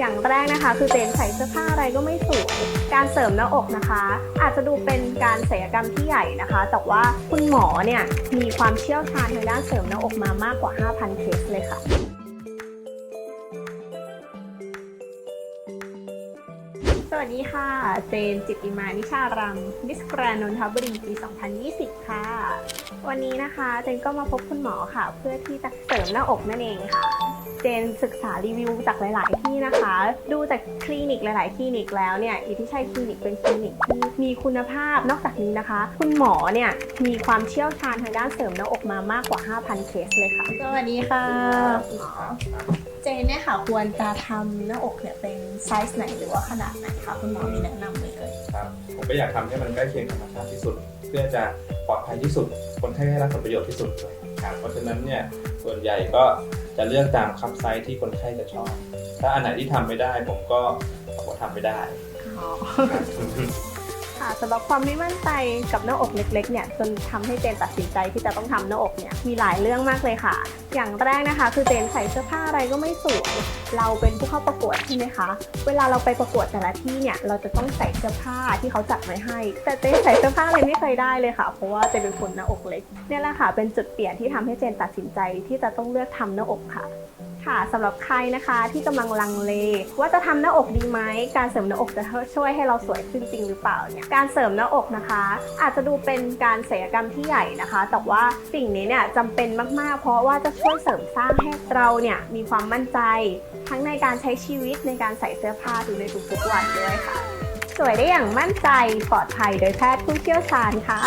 อย่างแรกนะคะ คือเจนใส่เสื้อผ้าอะไรก็ไม่สวย การเสริมหน้าอกนะคะ อาจจะดูเป็นการศัลยกรรมที่ใหญ่นะคะ แต่ว่าคุณหมอเนี่ยมีความเชี่ยวชาญทางด้านเสริมหน้าอกมามากกว่า 5,000 เคสเลยค่ะสวัสดีค่ะ เจนจิตติมา นิชารัมมิสแกรนนนทบุรีปี 2020 ค่ะ วันนี้นะคะ เจนก็มาพบคุณหมอค่ะ เพื่อที่จะเสริมหน้าอกนั่นเองค่ะ เจนศึกษารีวิวจากหลาย ๆ ที่นะคะ ดูจากคลินิกหลาย ๆ คลินิกแล้วเนี่ยอิทธิชัยคลินิกเป็นคลินิกที่มีคุณภาพนอกจากนี้นะคะ คุณหมอเนี่ยมีความเชี่ยวชาญทางด้านเสริมหน้าอกมามากกว่า 5,000 เคสเลยค่ะสวัสดีค่ะคุณหมอเจนเนี่ยค่ะควรจะทำหน้าอกเนี่ยเป็นไซส์ไหนหรือว่าขนาดไหนคะคุณหมอมีแนะนำไหมเอ่ยครับผมก็อยากทำให้มันใกล้เคียงธรรมชาติที่สุด เพื่อจะปลอดภัยที่สุด คนไข้ได้รับผลประโยชน์ที่สุดเลยครับเพราะฉะนั้นเนี่ยส่วนใหญ่ก็ จะเลือกตามคับไซส์ที่คนไข้จะชอบ ถ้าอันไหนที่ทำไม่ได้ ผมก็ผมก็ทำไม่ได้ อ๋อ ค่ะสำหรับความไม่มั่นใจกับหน้าอกเล็กๆเนี่ยจนทำให้เจนตัดสินใจที่จะต้องทำหน้าอกเนี่ยมีหลายเรื่องมากเลยค่ะ อย่างแรกนะคะ คือเจนใส่เสื้อผ้าอะไรก็ไม่สวยเราเป็นผู้เข้าประกวดใช่ไหมคะเวลาเราไปประกวดแต่ละที่เนี่ยเราจะต้องใส่เสื้อผ้าที่เขาจัดไว้ให้ แต่เจนใส่เสื้อผ้าอะไรไม่เคยได้เลยค่ะ เพราะว่าเจนเป็นคนหน้าอกเล็กเนี่ยแหละค่ะเป็นจุดเปลี่ยนที่ทำให้เจนตัดสินใจที่จะต้องเลือกทำหน้าอกค่ะ ค่ะสำหรับใครนะคะที่กำลังลังเล ว่าจะทำหน้าอกดีไหมการเสริมหน้าอกจะช่วยให้เราสวยขึ้นจริงหรือเปล่าเนี่ยการเสริมหน้าอกนะคะ อาจจะดูเป็นการศัลยกรรมที่ใหญ่นะคะ แต่ว่าสิ่งนี้เนี่ยจำเป็นมากๆ เพราะว่าจะช่วยเสริมสร้างให้เราเนี่ยมีความมั่นใจ ทั้งในการใช้ชีวิตในการใส่เสื้อผ้าดูในทุกๆวันด้วยค่ะ สวยได้อย่างมั่นใจปลอดภัยโดยแพทย์ผู้เชี่ยวชาญค่ะ